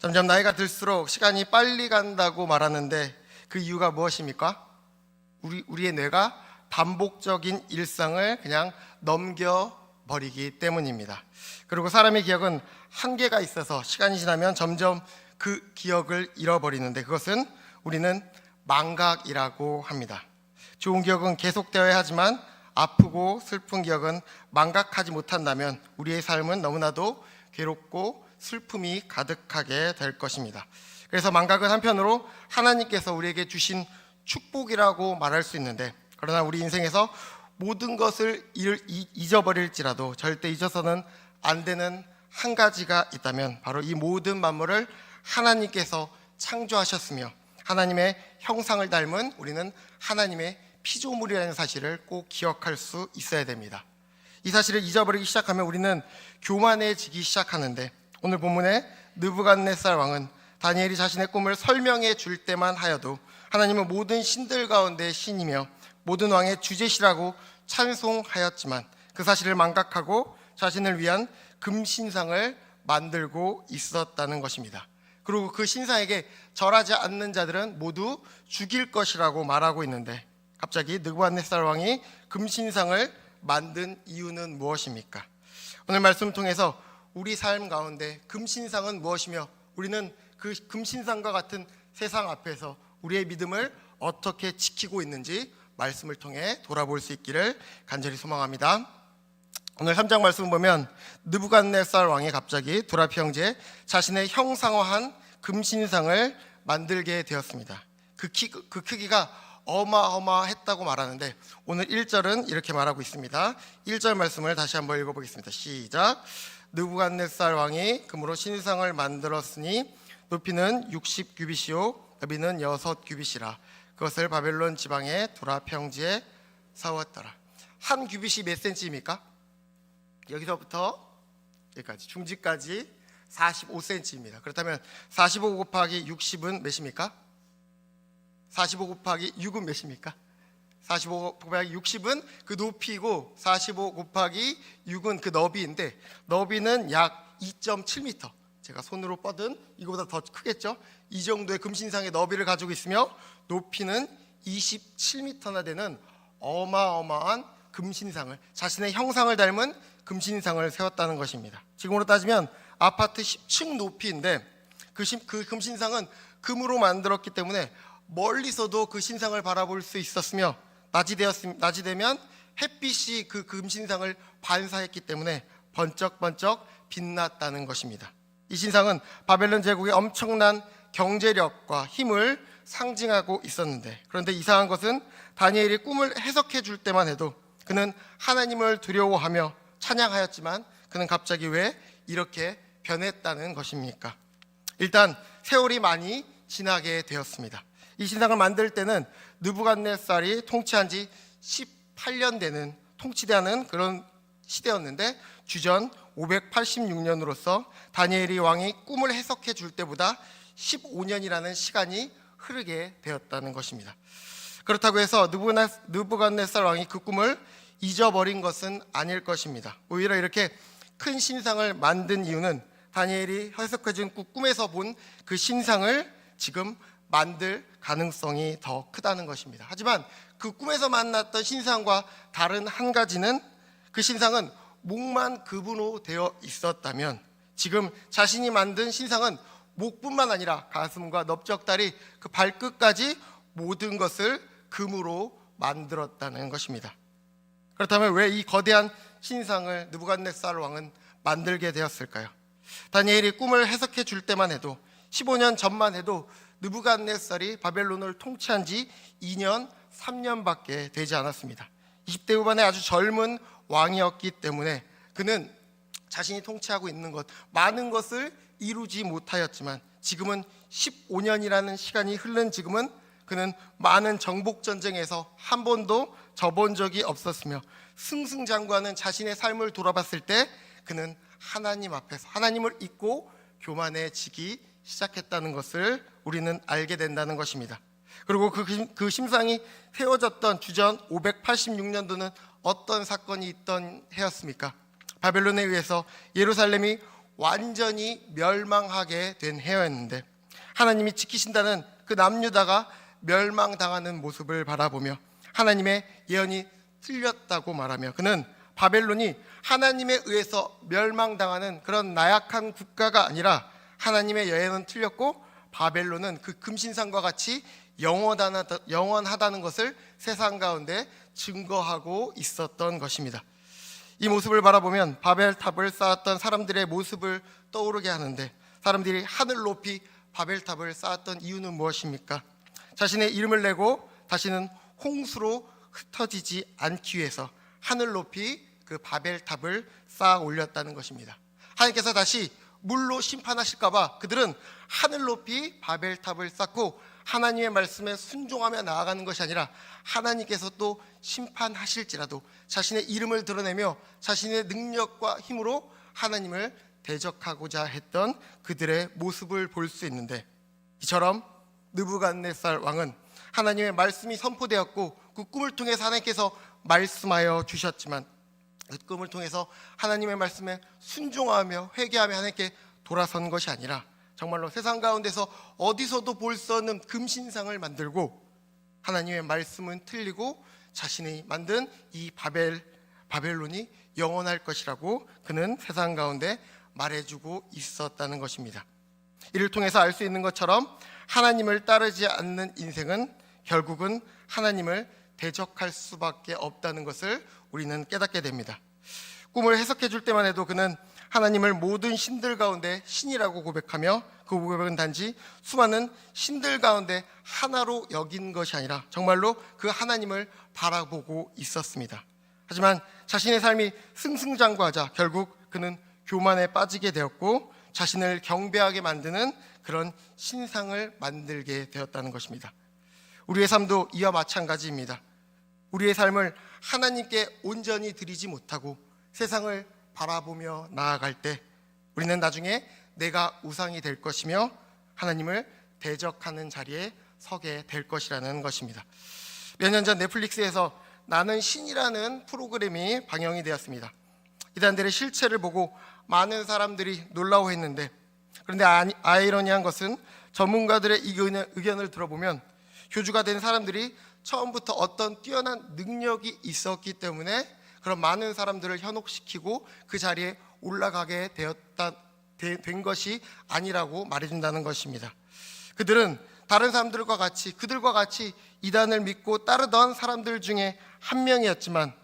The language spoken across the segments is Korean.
점점 나이가 들수록 시간이 빨리 간다고 말하는데 그 이유가 무엇입니까? 우리 우리의 뇌가 반복적인 일상을 그냥 넘겨 버리기 때문입니다. 그리고 사람의 기억은 한계가 있어서 시간이 지나면 점점 그 기억을 잃어버리는데 그것은 우리는 망각이라고 합니다. 좋은 기억은 계속되어야 하지만 아프고 슬픈 기억은 망각하지 못한다면 우리의 삶은 너무나도 괴롭고 슬픔이 가득하게 될 것입니다. 그래서 망각은 한편으로 하나님께서 우리에게 주신 축복이라고 말할 수 있는데 그러나 우리 인생에서 모든 것을 잊어버릴지라도 절대 잊어서는 안 되는 한 가지가 있다면 바로 이 모든 만물을 하나님께서 창조하셨으며 하나님의 형상을 닮은 우리는 하나님의 피조물이라는 사실을 꼭 기억할 수 있어야 됩니다. 이 사실을 잊어버리기 시작하면 우리는 교만해지기 시작하는데 오늘 본문에 느부갓네살 왕은 다니엘이 자신의 꿈을 설명해 줄 때만 하여도 하나님은 모든 신들 가운데 신이며 모든 왕의 주제시라고 찬송하였지만 그 사실을 망각하고 자신을 위한 금신상을 만들고 있었다는 것입니다. 그리고 그 신상에게 절하지 않는 자들은 모두 죽일 것이라고 말하고 있는데 갑자기 느부갓네살 왕이 금신상을 만든 이유는 무엇입니까? 오늘 말씀 통해서 우리 삶 가운데 금신상은 무엇이며 우리는 그 금신상과 같은 세상 앞에서 우리의 믿음을 어떻게 지키고 있는지 말씀을 통해 돌아볼 수 있기를 간절히 소망합니다. 오늘 3장 말씀 보면 느부갓네살 왕이 갑자기 도라피 형제 자신의 형상화한 금신상을 만들게 되었습니다. 그, 키, 그 크기가 어마어마했다고 말하는데 오늘 1절은 이렇게 말하고 있습니다. 1절 말씀을 다시 한번 읽어보겠습니다. 시작. 느부갓네살 왕이 금으로 신상을 만들었으니 높이는 60 규빗이요 너비는 6규빗이라 그것을 바벨론 지방의 도라 평지에 사왔더라. 한 규빗이 몇 센치입니까? 여기서부터 여기까지 중지까지 45cm입니다. 그렇다면 45 곱하기 60은 몇입니까? 45 곱하기 6은 몇입니까? 45 곱하기 60은 그 높이고 45 곱하기 6은 그 너비인데 너비는 약 2.7m. 제가 손으로 뻗은 이거보다 더 크겠죠? 이 정도의 금신상의 너비를 가지고 있으며 높이는 27m나 되는 어마어마한 금신상을 자신의 형상을 닮은 금신상을 세웠다는 것입니다. 지금으로 따지면 아파트 10층 높이인데 그, 심- 그 금신상은 금으로 만들었기 때문에 멀리서도 그 신상을 바라볼 수 있었으며 낮이 되었음 낮이 되면 햇빛이 그 금신상을 반사했기 때문에 번쩍번쩍 빛났다는 것입니다. 이 신상은 바벨론 제국의 엄청난 경제력과 힘을 상징하고 있었는데 그런데 이상한 것은 다니엘이 꿈을 해석해 줄 때만 해도 그는 하나님을 두려워하며 찬양하였지만 그는 갑자기 왜 이렇게 변했다는 것입니까? 일단 세월이 많이 지나게 되었습니다. 이 신상을 만들 때는 느부갓네살이 통치한 지 18년 되는 통치되는 그런 시대였는데 주전 586년으로서 다니엘이 왕이 꿈을 해석해 줄 때보다 15년이라는 시간이 흐르게 되었다는 것입니다. 그렇다고 해서 느부갓네- 느부갓네살 왕이 그 꿈을 잊어버린 것은 아닐 것입니다. 오히려 이렇게 큰 신상을 만든 이유는 다니엘이 해석해준 그 꿈에서 본 그 신상을 지금 만들 가능성이 더 크다는 것입니다. 하지만 그 꿈에서 만났던 신상과 다른 한 가지는 그 신상은 목만 그분으로 되어 있었다면 지금 자신이 만든 신상은 목뿐만 아니라 가슴과 넓적다리 그 발끝까지 모든 것을 금으로 만들었다는 것입니다. 그렇다면 왜 이 거대한 신상을 느부갓네살 왕은 만들게 되었을까요? 다니엘이 꿈을 해석해 줄 때만 해도 15년 전만 해도 느부갓네살이 바벨론을 통치한 지 2년, 3년밖에 되지 않았습니다. 20대 후반에 아주 젊은 왕이었기 때문에 그는 자신이 통치하고 있는 것 많은 것을 이루지 못하였지만 지금은 15년이라는 시간이 흐른 지금은 그는 많은 정복 전쟁에서 한 번도 져본 적이 없었으며 승승장구하는 자신의 삶을 돌아봤을 때 그는 하나님 앞에서 하나님을 잊고 교만해지기 시작했다는 것을 우리는 알게 된다는 것입니다. 그리고 그, 심- 그 심상이 세워졌던 주전 586년도는 어떤 사건이 있던 해였습니까? 바벨론에 의해서 예루살렘이 완전히 멸망하게 된 해였는데 하나님이 지키신다는 그 남유다가 멸망당하는 모습을 바라보며 하나님의 예언이 틀렸다고 말하며 그는 바벨론이 하나님에 의해서 멸망당하는 그런 나약한 국가가 아니라 하나님의 예언은 틀렸고 바벨론은 그 금신상과 같이 영원하다, 영원하다는 것을 세상 가운데 증거하고 있었던 것입니다. 이 모습을 바라보면 바벨탑을 쌓았던 사람들의 모습을 떠오르게 하는데 사람들이 하늘 높이 바벨탑을 쌓았던 이유는 무엇입니까? 자신의 이름을 내고 다시는 홍수로 흩어지지 않기 위해서 하늘 높이 그 바벨탑을 쌓아 올렸다는 것입니다. 하나님께서 다시 물로 심판하실까봐 그들은 하늘 높이 바벨탑을 쌓고 하나님의 말씀에 순종하며 나아가는 것이 아니라 하나님께서 또 심판하실지라도 자신의 이름을 드러내며 자신의 능력과 힘으로 하나님을 대적하고자 했던 그들의 모습을 볼 수 있는데 이처럼 느부갓네살 왕은 하나님의 말씀이 선포되었고 그 꿈을 통해서 하나님께서 말씀하여 주셨지만 그 꿈을 통해서 하나님의 말씀에 순종하며 회개하며 하나님께 돌아선 것이 아니라 정말로 세상 가운데서 어디서도 볼 수 없는 금신상을 만들고 하나님의 말씀은 틀리고 자신이 만든 이 바벨 바벨론이 영원할 것이라고 그는 세상 가운데 말해주고 있었다는 것입니다. 이를 통해서 알 수 있는 것처럼 하나님을 따르지 않는 인생은 결국은 하나님을 대적할 수밖에 없다는 것을 우리는 깨닫게 됩니다. 꿈을 해석해 줄 때만 해도 그는 하나님을 모든 신들 가운데 신이라고 고백하며 그 고백은 단지 수많은 신들 가운데 하나로 여긴 것이 아니라 정말로 그 하나님을 바라보고 있었습니다. 하지만 자신의 삶이 승승장구하자 결국 그는 교만에 빠지게 되었고 자신을 경배하게 만드는 그런 신상을 만들게 되었다는 것입니다. 우리의 삶도 이와 마찬가지입니다. 우리의 삶을 하나님께 온전히 드리지 못하고 세상을 바라보며 나아갈 때 우리는 나중에 내가 우상이 될 것이며 하나님을 대적하는 자리에 서게 될 것이라는 것입니다. 몇 년 전 넷플릭스에서 나는 신이라는 프로그램이 방영이 되었습니다. 이단들의 실체를 보고 많은 사람들이 놀라워했는데 그런데 아니- 아이러니한 것은 전문가들의 의견을 들어보면 교주가 된 사람들이 처음부터 어떤 뛰어난 능력이 있었기 때문에 그런 많은 사람들을 현혹시키고 그 자리에 올라가게 되었다 되- 된 것이 아니라고 말해준다는 것입니다. 그들은 다른 사람들과 같이 그들과 같이 이단을 믿고 따르던 사람들 중에 한 명이었지만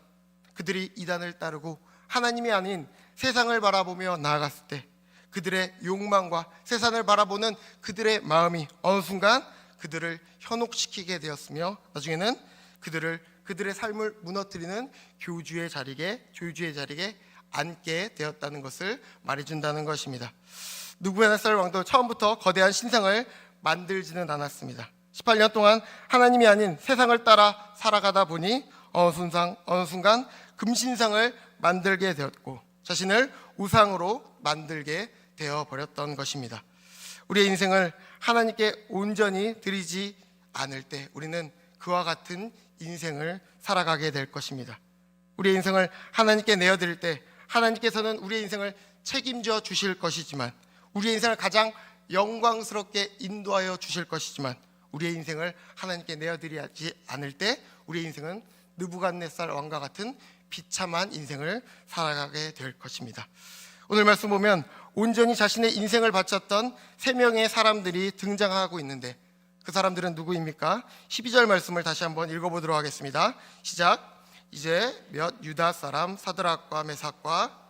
그들이 이단을 따르고 하나님이 아닌 세상을 바라보며 나아갔을 때 그들의 욕망과 세상을 바라보는 그들의 마음이 어느 순간 그들을 현혹시키게 되었으며 나중에는 그들을 그들의 삶을 무너뜨리는 교주의 자리에 교주의 자리에 앉게 되었다는 것을 말해준다는 것입니다. 누구야나살 왕도 처음부터 거대한 신상을 만들지는 않았습니다. 18년 동안 하나님이 아닌 세상을 따라 살아가다 보니 어느 순간, 어느 순간 금신상을 만들게 되었고 자신을 우상으로 만들게 되어 버렸던 것입니다. 우리의 인생을 하나님께 온전히 드리지 않을 때 우리는 그와 같은 인생을 살아가게 될 것입니다. 우리의 인생을 하나님께 내어드릴 때 하나님께서는 우리의 인생을 책임져 주실 것이지만 우리의 인생을 가장 영광스럽게 인도하여 주실 것이지만 우리의 인생을 하나님께 내어드리지 않을 때 우리의 인생은 느부갓네살 왕과 같은 비참한 인생을 살아가게 될 것입니다. 오늘 말씀 보면 온전히 자신의 인생을 바쳤던 세 명의 사람들이 등장하고 있는데 그 사람들은 누구입니까? 12절 말씀을 다시 한번 읽어보도록 하겠습니다. 시작. 이제 몇 유다 사람 사드락과 메삭과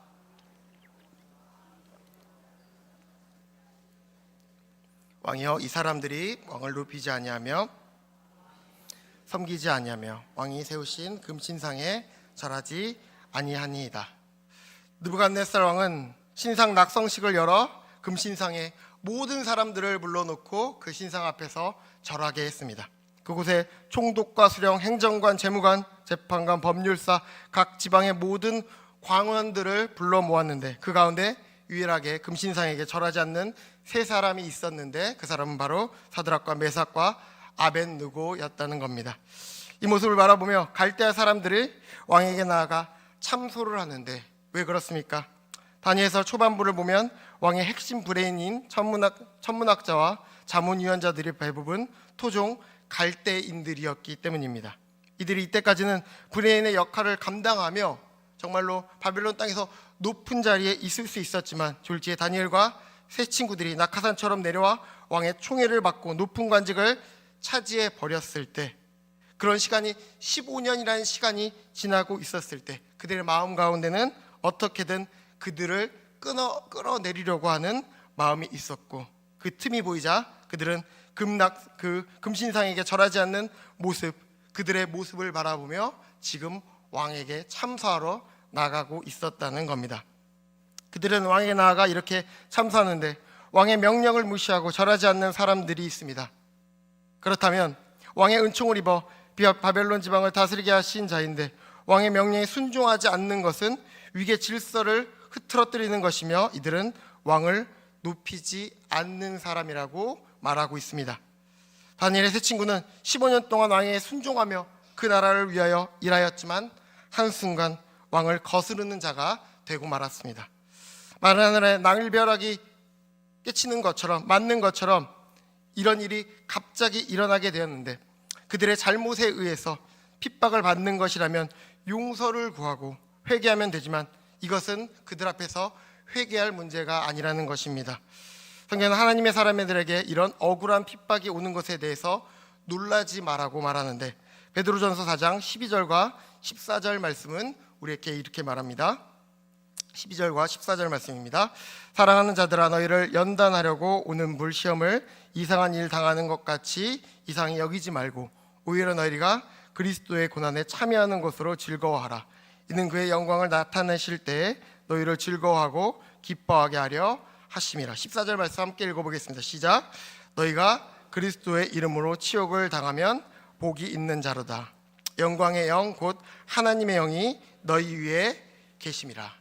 왕이여 이 사람들이 왕을 높이지 아니하며 섬기지 아니하며 왕이 세우신 금신상에 절하지 아니하니이다. 느부갓네살 왕은 신상 낙성식을 열어 금신상에 모든 사람들을 불러놓고 그 신상 앞에서 절하게 했습니다. 그곳에 총독과 수령, 행정관, 재무관, 재판관, 법률사 각 지방의 모든 광원들을 불러 모았는데 그 가운데 유일하게 금신상에게 절하지 않는 세 사람이 있었는데 그 사람은 바로 사드락과 메삭과 아벤누고였다는 겁니다. 이 모습을 바라보며 갈대아 사람들이 왕에게 나아가 참소를 하는데 왜 그렇습니까? 다니엘서 초반부를 보면 왕의 핵심 브레인인 천문학, 천문학자와 자문위원자들이 대부분 토종 갈대인들이었기 때문입니다. 이들이 이때까지는 브레인의 역할을 감당하며 정말로 바벨론 땅에서 높은 자리에 있을 수 있었지만 졸지에 다니엘과 세 친구들이 낙하산처럼 내려와 왕의 총애를 받고 높은 관직을 차지해 버렸을 때 그런 시간이 15년이라는 시간이 지나고 있었을 때 그들의 마음 가운데는 어떻게든 그들을 끊어 끌어내리려고 하는 마음이 있었고 그 틈이 보이자 그들은 금낙 그 금신상에게 절하지 않는 모습 그들의 모습을 바라보며 지금 왕에게 참사하러 나가고 있었다는 겁니다. 그들은 왕에게 나아가 이렇게 참사하는데 왕의 명령을 무시하고 절하지 않는 사람들이 있습니다. 그렇다면 왕의 은총을 입어 바벨론 지방을 다스리게 하신 자인데 왕의 명령에 순종하지 않는 것은 위계 질서를 흐트러뜨리는 것이며 이들은 왕을 높이지 않는 사람이라고 말하고 있습니다. 다니엘의 세 친구는 15년 동안 왕에 순종하며 그 나라를 위하여 일하였지만 한순간 왕을 거스르는 자가 되고 말았습니다. 마른 하늘에 낭일벼락이 깨치는 것처럼 맞는 것처럼 이런 일이 갑자기 일어나게 되었는데 그들의 잘못에 의해서 핍박을 받는 것이라면 용서를 구하고 회개하면 되지만 이것은 그들 앞에서 회개할 문제가 아니라는 것입니다. 성경은 하나님의 사람들에게 이런 억울한 핍박이 오는 것에 대해서 놀라지 말라고 말하는데 베드로전서 4장 12절과 14절 말씀은 우리에게 이렇게 말합니다. 12절과 14절 말씀입니다. 사랑하는 자들아 너희를 연단하려고 오는 물 시험을 이상한 일 당하는 것 같이 이상히 여기지 말고 오히려 너희가 그리스도의 고난에 참여하는 것으로 즐거워하라. 이는 그의 영광을 나타내실 때에 너희를 즐거워하고 기뻐하게 하려 하심이라. 14절 말씀 함께 읽어보겠습니다. 시작. 너희가 그리스도의 이름으로 치욕을 당하면 복이 있는 자로다. 영광의 영 곧 하나님의 영이 너희 위에 계심이라.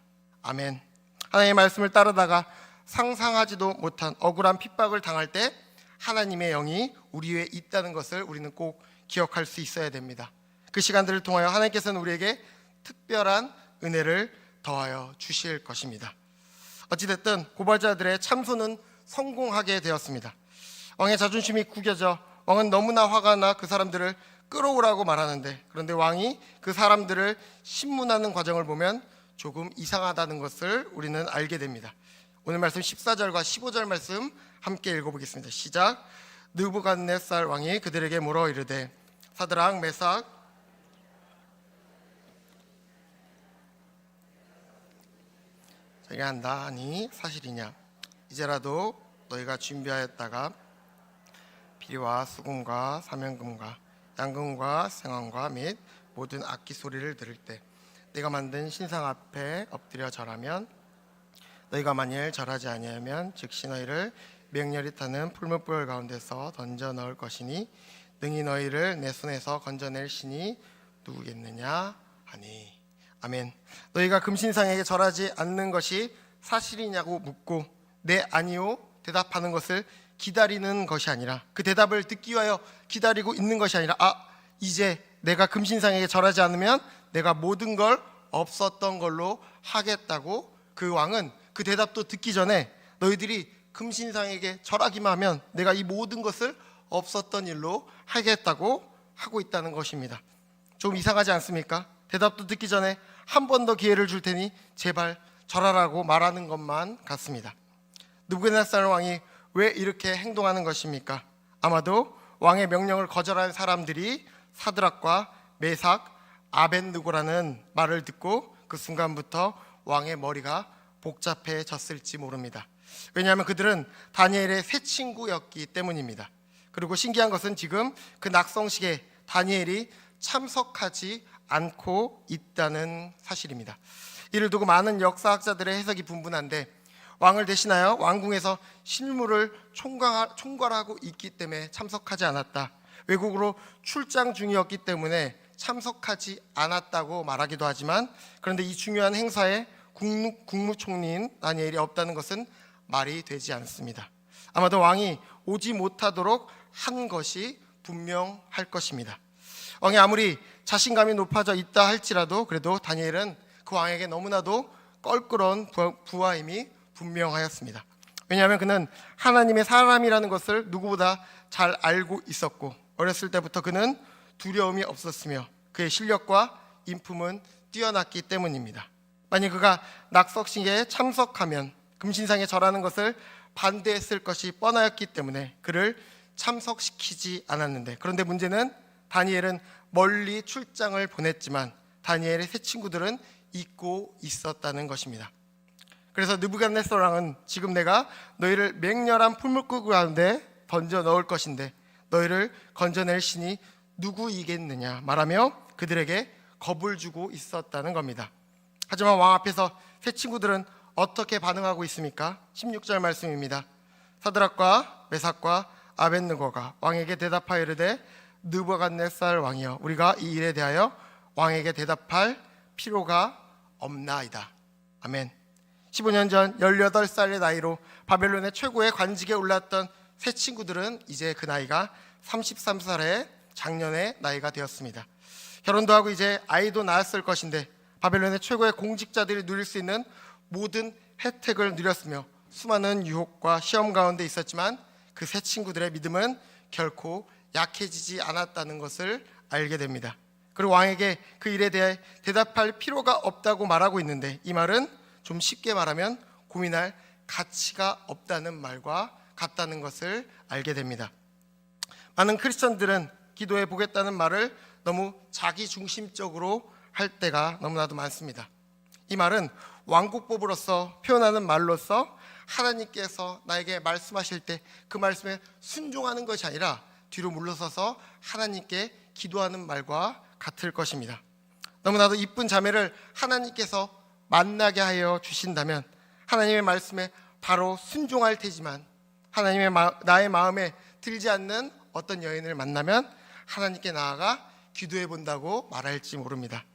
아멘. 하나님의 말씀을 따르다가 상상하지도 못한 억울한 핍박을 당할 때 하나님의 영이 우리 위에 있다는 것을 우리는 꼭 기억할 수 있어야 됩니다. 그 시간들을 통하여 하나님께서는 우리에게 특별한 은혜를 더하여 주실 것입니다. 어찌됐든 고발자들의 참소는 성공하게 되었습니다. 왕의 자존심이 구겨져 왕은 너무나 화가 나 그 사람들을 끌어오라고 말하는데 그런데 왕이 그 사람들을 신문하는 과정을 보면 조금 이상하다는 것을 우리는 알게 됩니다. 오늘 말씀 14절과 15절 말씀 함께 읽어보겠습니다. 시작. 느부갓네살 왕이 그들에게 물어 이르되 사드랑 메삭 자기가 한다 하니 사실이냐? 이제라도 너희가 준비하였다가 비리와 수금과 사면금과 양금과 생황과 및 모든 악기 소리를 들을 때 내가 만든 신상 앞에 엎드려 절하면 너희가 만일 절하지 아니하면 즉시 너희를 맹렬히 타는 풀무불 가운데서 던져 넣을 것이니 능히 너희를 내 손에서 건져낼 신이 누구겠느냐? 하니 아멘. 너희가 금신상에게 절하지 않는 것이 사실이냐고 묻고 네 아니요 대답하는 것을 기다리는 것이 아니라 그 대답을 듣기 위하여 기다리고 있는 것이 아니라 아 이제 내가 금신상에게 절하지 않으면 내가 모든 걸 없었던 걸로 하겠다고 그 왕은 그 대답도 듣기 전에 너희들이 금신상에게 절하기만 하면 내가 이 모든 것을 없었던 일로 하겠다고 하고 있다는 것입니다. 좀 이상하지 않습니까? 대답도 듣기 전에 한 번 더 기회를 줄 테니 제발 절하라고 말하는 것만 같습니다. 느부갓네살 왕이 왜 이렇게 행동하는 것입니까? 아마도 왕의 명령을 거절한 사람들이 사드락과 메삭, 아벤느고라는 말을 듣고 그 순간부터 왕의 머리가 복잡해졌을지 모릅니다. 왜냐하면 그들은 다니엘의 새 친구였기 때문입니다. 그리고 신기한 것은 지금 그 낙성식에 다니엘이 참석하지 않고 있다는 사실입니다. 이를 두고 많은 역사학자들의 해석이 분분한데 왕을 대신하여 왕궁에서 실무를 총괄, 총괄하고 있기 때문에 참석하지 않았다. 외국으로 출장 중이었기 때문에 참석하지 않았다고 말하기도 하지만 그런데 이 중요한 행사에 국무, 국무총리인 다니엘이 없다는 것은 말이 되지 않습니다. 아마도 왕이 오지 못하도록 한 것이 분명할 것입니다. 왕이 아무리 자신감이 높아져 있다 할지라도 그래도 다니엘은 그 왕에게 너무나도 껄끄러운 부- 부하임이 분명하였습니다. 왜냐하면 그는 하나님의 사람이라는 것을 누구보다 잘 알고 있었고 어렸을 때부터 그는 두려움이 없었으며 그의 실력과 인품은 뛰어났기 때문입니다. 만약 그가 낙석식에 참석하면 금신상에 절하는 것을 반대했을 것이 뻔하였기 때문에 그를 참석시키지 않았는데 그런데 문제는 다니엘은 멀리 출장을 보냈지만 다니엘의 새 친구들은 잊고 있었다는 것입니다. 그래서 느부갓네살 왕은 지금 내가 너희를 맹렬한 풀물구 가운데 던져 넣을 것인데 너희를 건져낼 신이 누구이겠느냐 말하며 그들에게 겁을 주고 있었다는 겁니다. 하지만 왕 앞에서 새 친구들은 어떻게 반응하고 있습니까? 16절 말씀입니다. 사드락과 메삭과 아벤느고가 왕에게 대답하여 이르되 느부갓네살 왕이여 우리가 이 일에 대하여 왕에게 대답할 필요가 없나이다. 아멘. 15년 전 18살의 나이로 바벨론의 최고의 관직에 올랐던 새 친구들은 이제 그 나이가 33살의 작년의 나이가 되었습니다. 결혼도 하고 이제 아이도 낳았을 것인데 바벨론의 최고의 공직자들이 누릴 수 있는 모든 혜택을 누렸으며 수많은 유혹과 시험 가운데 있었지만 그새 친구들의 믿음은 결코 약해지지 않았다는 것을 알게 됩니다. 그리고 왕에게 그 일에 대해 대답할 필요가 없다고 말하고 있는데 이 말은 좀 쉽게 말하면 고민할 가치가 없다는 말과 같다는 것을 알게 됩니다. 많은 크리스천들은 기도해 보겠다는 말을 너무 자기 중심적으로 할 때가 너무나도 많습니다. 이 말은 왕국법으로서 표현하는 말로서 하나님께서 나에게 말씀하실 때 그 말씀에 순종하는 것이 아니라 뒤로 물러서서 하나님께 기도하는 말과 같을 것입니다. 너무나도 이쁜 자매를 하나님께서 만나게 하여 주신다면 하나님의 말씀에 바로 순종할 테지만 하나님의 마, 나의 마음에 들지 않는 어떤 여인을 만나면 하나님께 나아가 기도해 본다고 말할지 모릅니다.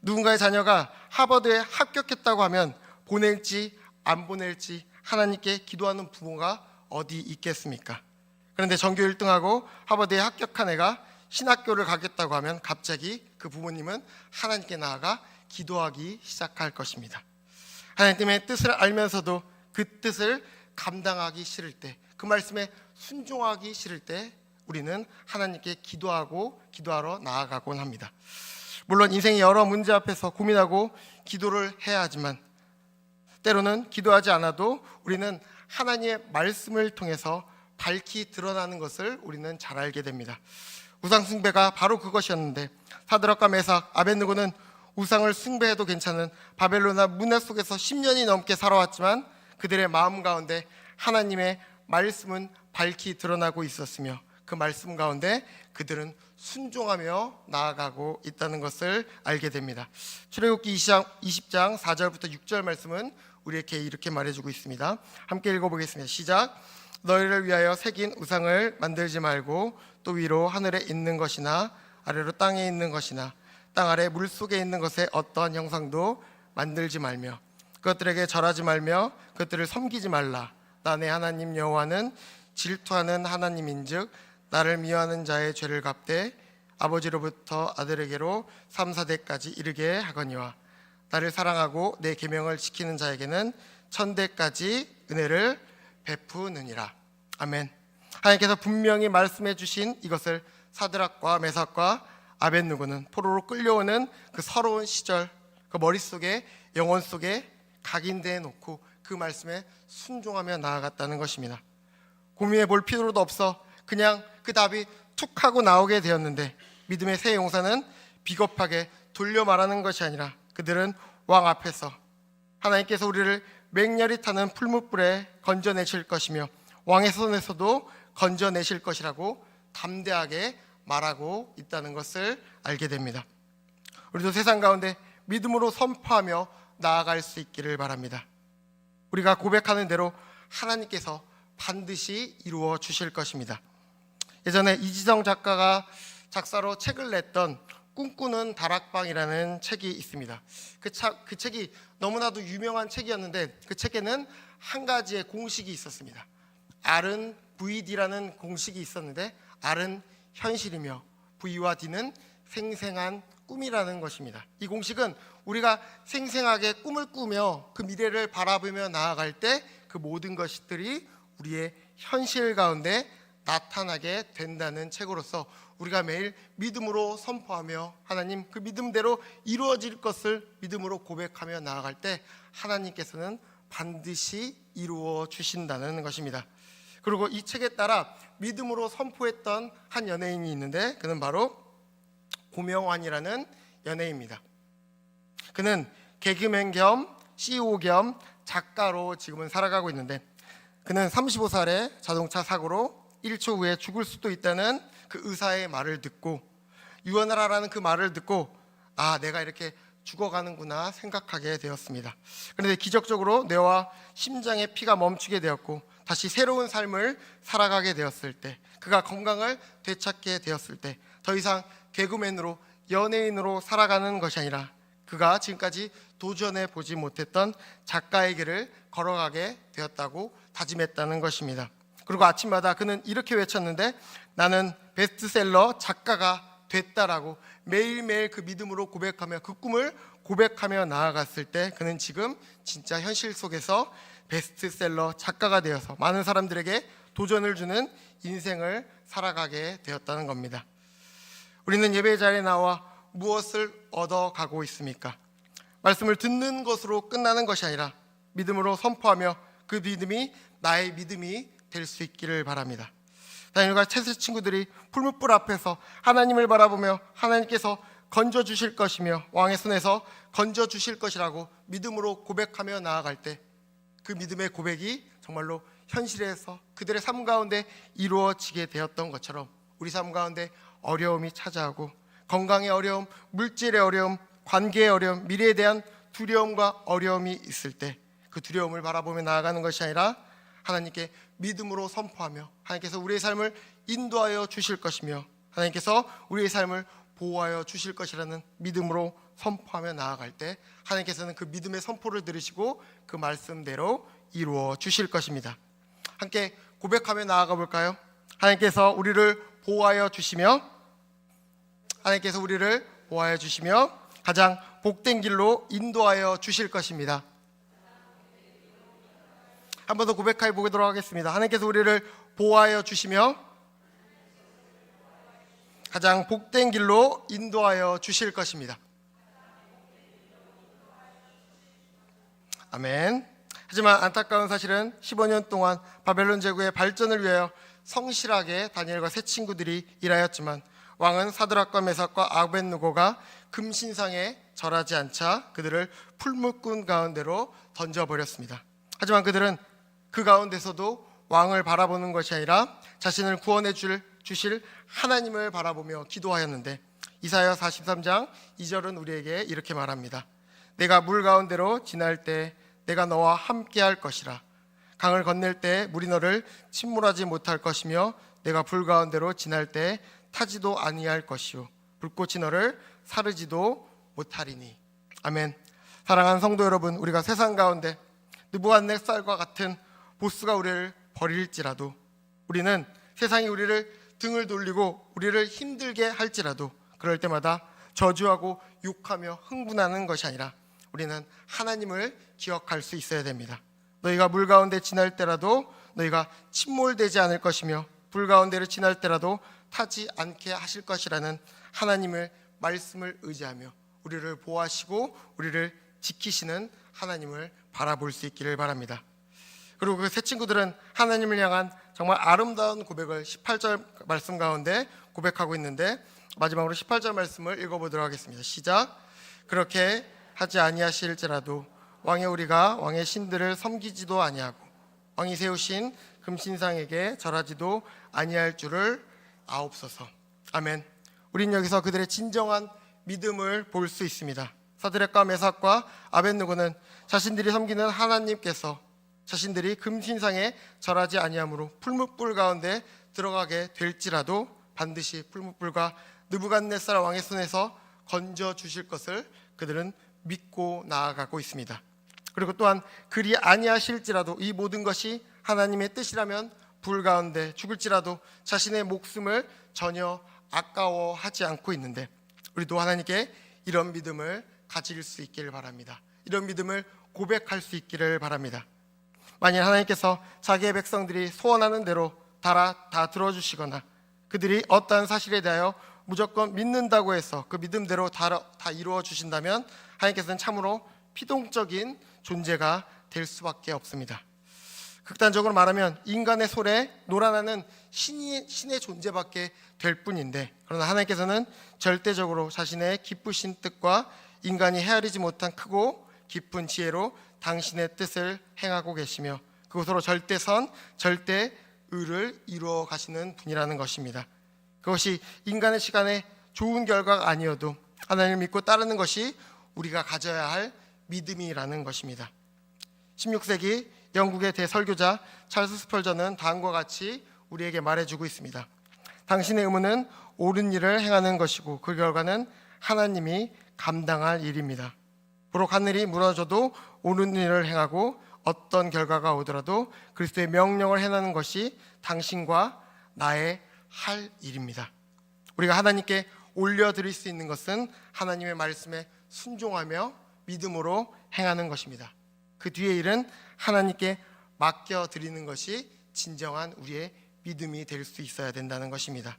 누군가의 자녀가 하버드에 합격했다고 하면 보낼지 안 보낼지 하나님께 기도하는 부모가 어디 있겠습니까? 그런데 전교 1등하고 하버드에 합격한 애가 신학교를 가겠다고 하면 갑자기 그 부모님은 하나님께 나아가 기도하기 시작할 것입니다. 하나님의 뜻을 알면서도 그 뜻을 감당하기 싫을 때, 그 말씀에 순종하기 싫을 때 우리는 하나님께 기도하고 기도하러 나아가곤 합니다. 물론 인생의 여러 문제 앞에서 고민하고 기도를 해야 하지만 때로는 기도하지 않아도 우리는 하나님의 말씀을 통해서 밝히 드러나는 것을 우리는 잘 알게 됩니다. 우상 숭배가 바로 그것이었는데 사드락과 메삭, 아벤느고는 우상을 숭배해도 괜찮은 바벨론의 문화 속에서 10년이 넘게 살아왔지만 그들의 마음 가운데 하나님의 말씀은 밝히 드러나고 있었으며 그 말씀 가운데 그들은 순종하며 나아가고 있다는 것을 알게 됩니다. 출애굽기 20장, 20장 4절부터 6절 말씀은 우리에게 이렇게 말해주고 있습니다. 함께 읽어보겠습니다. 시작. 너희를 위하여 새긴 우상을 만들지 말고 또 위로 하늘에 있는 것이나 아래로 땅에 있는 것이나 땅 아래 물 속에 있는 것에 어떠한 형상도 만들지 말며 그것들에게 절하지 말며 그것들을 섬기지 말라. 나내 하나님 여호와는 질투하는 하나님인즉 나를 미워하는 자의 죄를 갚되 아버지로부터 아들에게로 3, 4대까지 이르게 하거니와 나를 사랑하고 내 계명을 지키는 자에게는 천대까지 은혜를 베푸느니라. 아멘. 하나님께서 분명히 말씀해 주신 이것을 사드락과 메삭과 아벤누고는 포로로 끌려오는 그 서러운 시절 그 머릿속에 영혼 속에 각인되어 놓고 그 말씀에 순종하며 나아갔다는 것입니다. 고민해 볼 필요도 없어 그냥 그 답이 툭 하고 나오게 되었는데 믿음의 새 용사는 비겁하게 돌려 말하는 것이 아니라 그들은 왕 앞에서 하나님께서 우리를 맹렬히 타는 풀무불에 건져내실 것이며 왕의 손에서도 건져내실 것이라고 담대하게 말하고 있다는 것을 알게 됩니다. 우리도 세상 가운데 믿음으로 선포하며 나아갈 수 있기를 바랍니다. 우리가 고백하는 대로 하나님께서 반드시 이루어 주실 것입니다. 예전에 이지성 작가가 작사로 책을 냈던 꿈꾸는 다락방이라는 책이 있습니다. 그, 차, 그 책이 너무나도 유명한 책이었는데 그 책에는 한 가지의 공식이 있었습니다. R은 VD라는 공식이 있었는데 R은 현실이며 V와 D는 생생한 꿈이라는 것입니다. 이 공식은 우리가 생생하게 꿈을 꾸며 그 미래를 바라보며 나아갈 때 그 모든 것들이 우리의 현실 가운데 나타나게 된다는 책으로서 우리가 매일 믿음으로 선포하며 하나님 그 믿음대로 이루어질 것을 믿음으로 고백하며 나아갈 때 하나님께서는 반드시 이루어 주신다는 것입니다. 그리고 이 책에 따라 믿음으로 선포했던 한 연예인이 있는데 그는 바로 고명환이라는 연예인입니다. 그는 개그맨 겸 CEO 겸 작가로 지금은 살아가고 있는데 그는 35살에 자동차 사고로 1초 후에 죽을 수도 있다는 그 의사의 말을 듣고 유언을 하라는 그 말을 듣고 아 내가 이렇게 죽어가는구나 생각하게 되었습니다. 그런데 기적적으로 뇌와 심장의 피가 멈추게 되었고 다시 새로운 삶을 살아가게 되었을 때 그가 건강을 되찾게 되었을 때 더 이상 개그맨으로 연예인으로 살아가는 것이 아니라 그가 지금까지 도전해 보지 못했던 작가의 길을 걸어가게 되었다고 다짐했다는 것입니다. 그리고 아침마다 그는 이렇게 외쳤는데 나는 베스트셀러 작가가 됐다라고 매일매일 그 믿음으로 고백하며 그 꿈을 고백하며 나아갔을 때 그는 지금 진짜 현실 속에서 베스트셀러 작가가 되어서 많은 사람들에게 도전을 주는 인생을 살아가게 되었다는 겁니다. 우리는 예배 자리에 나와 무엇을 얻어가고 있습니까? 말씀을 듣는 것으로 끝나는 것이 아니라 믿음으로 선포하며 그 믿음이 나의 믿음이 될 수 있기를 바랍니다. 다니엘과 채세 친구들이 풀무불 앞에서 하나님을 바라보며 하나님께서 건져 주실 것이며 왕의 손에서 건져 주실 것이라고 믿음으로 고백하며 나아갈 때 그 믿음의 고백이 정말로 현실에서 그들의 삶 가운데 이루어지게 되었던 것처럼 우리 삶 가운데 어려움이 찾아오고 건강의 어려움, 물질의 어려움, 관계의 어려움, 미래에 대한 두려움과 어려움이 있을 때 그 두려움을 바라보며 나아가는 것이 아니라 하나님께 믿음으로 선포하며 하나님께서 우리의 삶을 인도하여 주실 것이며 하나님께서 우리의 삶을 보호하여 주실 것이라는 믿음으로 선포하며 나아갈 때 하나님께서는 그 믿음의 선포를 들으시고 그 말씀대로 이루어 주실 것입니다. 함께 고백하며 나아가 볼까요? 하나님께서 우리를 보호하여 주시며 하나님께서 우리를 보호하여 주시며 가장 복된 길로 인도하여 주실 것입니다. 한 번 더 고백하여 보도록 하겠습니다. 하나님께서 우리를 보호하여 주시며 가장 복된 길로 인도하여 주실 것입니다. 아멘. 하지만 안타까운 사실은 15년 동안 바벨론 제국의 발전을 위하여 성실하게 다니엘과 세 친구들이 일하였지만 왕은 사드락과 메삭과 아벤누고가 금신상에 절하지 않자 그들을 풀무꾼 가운데로 던져버렸습니다. 하지만 그들은 그 가운데서도 왕을 바라보는 것이 아니라 자신을 구원해 줄 주실 하나님을 바라보며 기도하였는데 이사야 43장 2절은 우리에게 이렇게 말합니다. 내가 물 가운데로 지날 때 내가 너와 함께 할 것이라 강을 건넬 때 물이 너를 침몰하지 못할 것이며 내가 불 가운데로 지날 때 타지도 아니할 것이요 불꽃이 너를 사르지도 못하리니 아멘. 사랑하는 성도 여러분, 우리가 세상 가운데 느부갓네살과 같은 보스가 우리를 버릴지라도 우리는 세상이 우리를 등을 돌리고 우리를 힘들게 할지라도 그럴 때마다 저주하고 욕하며 흥분하는 것이 아니라 우리는 하나님을 기억할 수 있어야 됩니다. 너희가 물 가운데 지날 때라도 너희가 침몰되지 않을 것이며 불 가운데를 지날 때라도 타지 않게 하실 것이라는 하나님을 말씀을 의지하며 우리를 보호하시고 우리를 지키시는 하나님을 바라볼 수 있기를 바랍니다. 그리고 그 세 친구들은 하나님을 향한 정말 아름다운 고백을 18절 말씀 가운데 고백하고 있는데 마지막으로 18절 말씀을 읽어보도록 하겠습니다. 시작. 그렇게 하지 아니하실지라도 왕의 우리가 왕의 신들을 섬기지도 아니하고 왕이 세우신 금신상에게 절하지도 아니할 줄을 아옵소서. 아멘. 우린 여기서 그들의 진정한 믿음을 볼 수 있습니다. 사드렉과 메삭과 아벤누고는 자신들이 섬기는 하나님께서 자신들이 금신상에 절하지 아니하므로 풀무불 가운데 들어가게 될지라도 반드시 풀무불과 느부갓네살 왕의 손에서 건져 주실 것을 그들은 믿고 나아가고 있습니다. 그리고 또한 그리 아니하실지라도 이 모든 것이 하나님의 뜻이라면 불 가운데 죽을지라도 자신의 목숨을 전혀 아까워하지 않고 있는데 우리도 하나님께 이런 믿음을 가질 수 있기를 바랍니다. 이런 믿음을 고백할 수 있기를 바랍니다. 만일 하나님께서 자기의 백성들이 소원하는 대로 다, 다 들어주시거나 그들이 어떠한 사실에 대하여 무조건 믿는다고 해서 그 믿음대로 다, 다 이루어 주신다면 하나님께서는 참으로 피동적인 존재가 될 수밖에 없습니다. 극단적으로 말하면 인간의 솔에 놀아나는 신이, 신의 존재밖에 될 뿐인데 그러나 하나님께서는 절대적으로 자신의 기쁘신 뜻과 인간이 헤아리지 못한 크고 깊은 지혜로 당신의 뜻을 행하고 계시며 그것으로 절대선, 절대 의를 이루어 가시는 분이라는 것입니다. 그것이 인간의 시간에 좋은 결과가 아니어도 하나님을 믿고 따르는 것이 우리가 가져야 할 믿음이라는 것입니다. 16세기 영국의 대설교자 찰스 스펄전은 다음과 같이 우리에게 말해주고 있습니다. 당신의 의무는 옳은 일을 행하는 것이고 그 결과는 하나님이 감당할 일입니다. 보록 하늘이 무너져도 옳은 일을 행하고 어떤 결과가 오더라도 그리스도의 명령을 행하는 것이 당신과 나의 할 일입니다. 우리가 하나님께 올려드릴 수 있는 것은 하나님의 말씀에 순종하며 믿음으로 행하는 것입니다. 그 뒤의 일은 하나님께 맡겨 드리는 것이 진정한 우리의 믿음이 될 수 있어야 된다는 것입니다.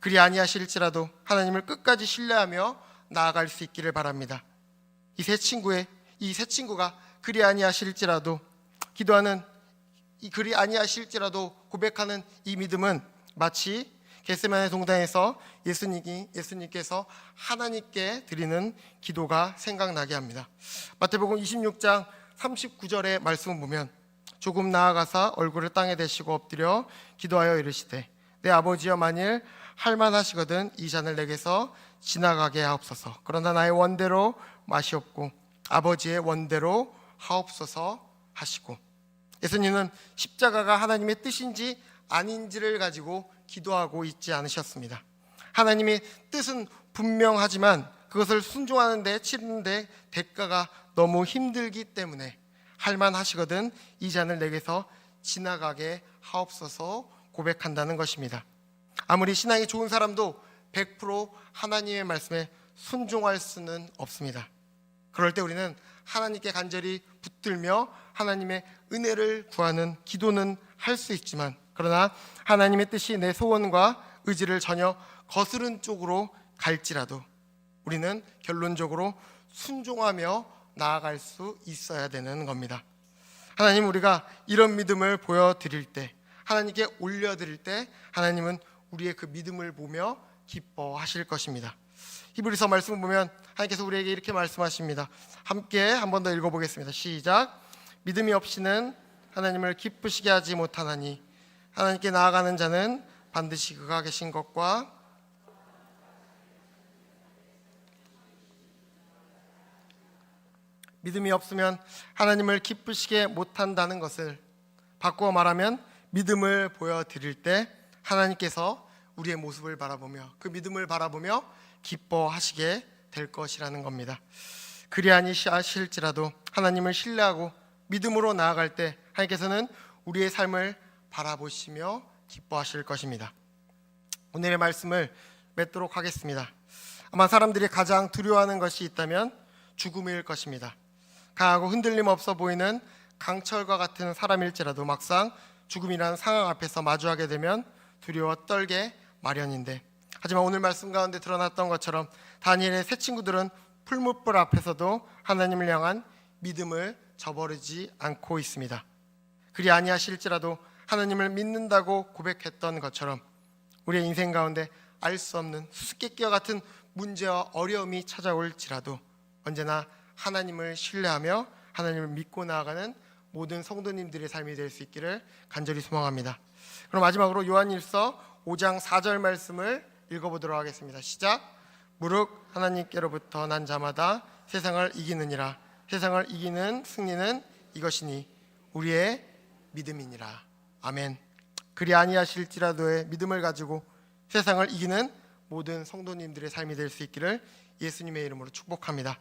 그리 아니하실지라도 하나님을 끝까지 신뢰하며 나아갈 수 있기를 바랍니다. 이 세 친구의 이 세 친구가 그리 아니하실지라도 기도하는 이 그리 아니하실지라도 고백하는 이 믿음은 마치 겟세마네 동산에서 예수님이 예수님께서 하나님께 드리는 기도가 생각나게 합니다. 마태복음 26장 39절의 말씀을 보면 조금 나아가사 얼굴을 땅에 대시고 엎드려 기도하여 이르시되 내 아버지여 만일 할만하시거든 이 잔을 내게서 지나가게 하옵소서 그러나 나의 원대로 마시옵고 아버지의 원대로 하옵소서 하시고 예수님은 십자가가 하나님의 뜻인지 아닌지를 가지고 기도하고 있지 않으셨습니다. 하나님의 뜻은 분명하지만 그것을 순종하는데 치르는데 대가가 너무 힘들기 때문에 할만하시거든 이 잔을 내게서 지나가게 하옵소서 고백한다는 것입니다. 아무리 신앙이 좋은 사람도 100% 하나님의 말씀에 순종할 수는 없습니다. 그럴 때 우리는 하나님께 간절히 붙들며 하나님의 은혜를 구하는 기도는 할 수 있지만 그러나 하나님의 뜻이 내 소원과 의지를 전혀 거스른 쪽으로 갈지라도 우리는 결론적으로 순종하며 나아갈 수 있어야 되는 겁니다. 하나님 우리가 이런 믿음을 보여 드릴 때 하나님께 올려 드릴 때 하나님은 우리의 그 믿음을 보며 기뻐하실 것입니다. 히브리서 말씀을 보면 하나님께서 우리에게 이렇게 말씀하십니다. 함께 한 번 더 읽어보겠습니다. 시작. 믿음이 없이는 하나님을 기쁘시게 하지 못하나니 하나님께 나아가는 자는 반드시 그가 계신 것과 믿음이 없으면 하나님을 기쁘시게 못한다는 것을 바꾸어 말하면 믿음을 보여드릴 때 하나님께서 우리의 모습을 바라보며 그 믿음을 바라보며 기뻐하시게 될 것이라는 겁니다. 그리 아니실지라도 하나님을 신뢰하고 믿음으로 나아갈 때 하나님께서는 우리의 삶을 바라보시며 기뻐하실 것입니다. 오늘의 말씀을 맺도록 하겠습니다. 아마 사람들이 가장 두려워하는 것이 있다면 죽음일 것입니다. 강하고 흔들림 없어 보이는 강철과 같은 사람일지라도 막상 죽음이라는 상황 앞에서 마주하게 되면 두려워 떨게 마련인데 하지만 오늘 말씀 가운데 드러났던 것처럼 다니엘의 세 친구들은 풀무불 앞에서도 하나님을 향한 믿음을 저버리지 않고 있습니다. 그리 아니하실지라도 하나님을 믿는다고 고백했던 것처럼 우리의 인생 가운데 알 수 없는 수수께끼와 같은 문제와 어려움이 찾아올지라도 언제나 하나님을 신뢰하며 하나님을 믿고 나아가는 모든 성도님들의 삶이 될 수 있기를 간절히 소망합니다. 그럼 마지막으로 요한일서 5장 4절 말씀을 읽어보도록 하겠습니다. 시작. 무릇 하나님께로부터 난 자마다 세상을 이기느니라. 세상을 이기는 승리는 이것이니 우리의 믿음이니라. 아멘. 그리 아니하실지라도의 믿음을 가지고 세상을 이기는 모든 성도님들의 삶이 될 수 있기를 예수님의 이름으로 축복합니다.